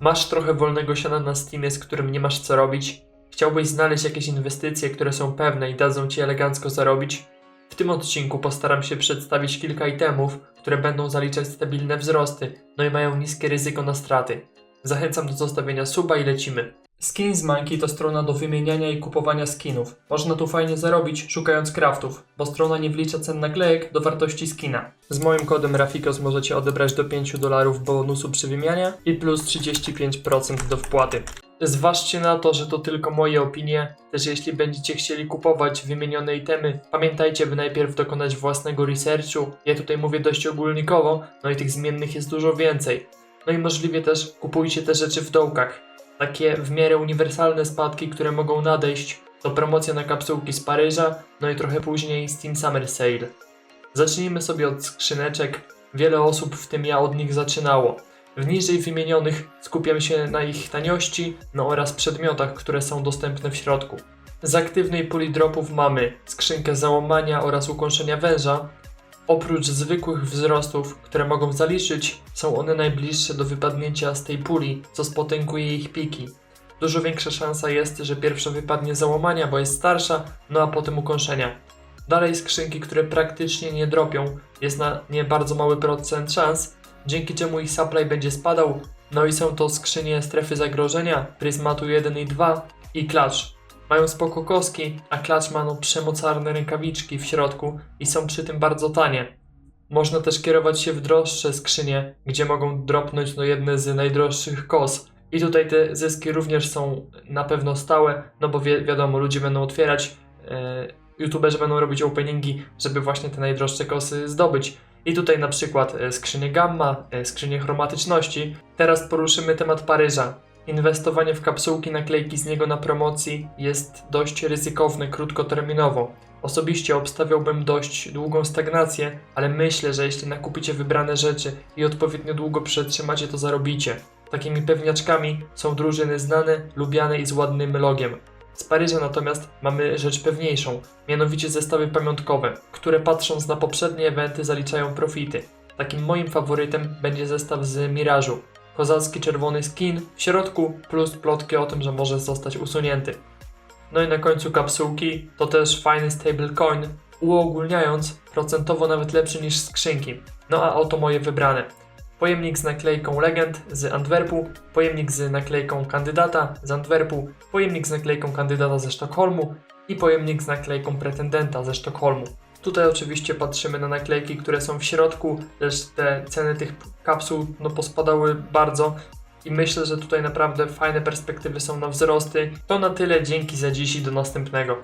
Masz trochę wolnego siana na Steamie, z którym nie masz co robić? Chciałbyś znaleźć jakieś inwestycje, które są pewne i dadzą ci elegancko zarobić? W tym odcinku postaram się przedstawić kilka itemów, które będą zaliczać stabilne wzrosty, no i mają niskie ryzyko na straty. Zachęcam do zostawienia suba i lecimy. Skins Monkey to strona do wymieniania i kupowania skinów. Można tu fajnie zarobić, szukając craftów, bo strona nie wlicza cen naklejek do wartości skina. Z moim kodem Rafikos możecie odebrać do 5 dolarów bonusu przy wymianie i plus 35% do wpłaty. Zważcie na to, że to tylko moje opinie, też jeśli będziecie chcieli kupować wymienione itemy, pamiętajcie, by najpierw dokonać własnego researchu. Ja tutaj mówię dość ogólnikowo, no i tych zmiennych jest dużo więcej. No i możliwie też kupujcie te rzeczy w dołkach. Takie w miarę uniwersalne spadki, które mogą nadejść, to promocja na kapsułki z Paryża, no i trochę później Steam Summer Sale. Zacznijmy sobie od skrzyneczek. Wiele osób, w tym ja, od nich zaczynało. W niżej wymienionych skupiam się na ich taniości, no oraz przedmiotach, które są dostępne w środku. Z aktywnej puli dropów mamy skrzynkę załamania oraz ukąszenia węża. Oprócz zwykłych wzrostów, które mogą zaliczyć, są one najbliższe do wypadnięcia z tej puli, co spotęguje ich piki. Dużo większa szansa jest, że pierwsza wypadnie załamania, bo jest starsza, no a potem ukąszenia. Dalej skrzynki, które praktycznie nie dropią, jest na nie bardzo mały procent szans, dzięki czemu ich supply będzie spadał. No i są to skrzynie strefy zagrożenia, Prismatu 1 i 2 i Clutch. Mają spoko koski, a Clutch ma no przemocarne rękawiczki w środku i są przy tym bardzo tanie. Można też kierować się w droższe skrzynie, gdzie mogą dropnąć no jedne z najdroższych kos. I tutaj te zyski również są na pewno stałe, no bo wi wiadomo, ludzie będą otwierać, e, youtuberzy będą robić openingi, żeby właśnie te najdroższe kosy zdobyć. I tutaj na przykład e, skrzynie gamma, e, skrzynie chromatyczności. Teraz poruszymy temat Paryża. Inwestowanie w kapsułki naklejki z niego na promocji jest dość ryzykowne krótkoterminowo. Osobiście obstawiałbym dość długą stagnację, ale myślę, że jeśli nakupicie wybrane rzeczy i odpowiednio długo przetrzymacie, to zarobicie. Takimi pewniaczkami są drużyny znane, lubiane i z ładnym logiem. Z Paryża natomiast mamy rzecz pewniejszą, mianowicie zestawy pamiątkowe, które patrząc na poprzednie eventy zaliczają profity. Takim moim faworytem będzie zestaw z Mirażu. Kozacki czerwony skin w środku plus plotki o tym, że może zostać usunięty. No i na końcu kapsułki to też fajny stablecoin, uogólniając procentowo nawet lepszy niż skrzynki. No a oto moje wybrane. Pojemnik z naklejką Legend z Antwerpu, pojemnik z naklejką kandydata z Antwerpu, pojemnik z naklejką kandydata ze Sztokholmu i pojemnik z naklejką pretendenta ze Sztokholmu. Tutaj oczywiście patrzymy na naklejki, które są w środku, lecz te ceny tych kapsuł no, pospadały bardzo i myślę, że tutaj naprawdę fajne perspektywy są na wzrosty. To na tyle, dzięki za dziś i do następnego.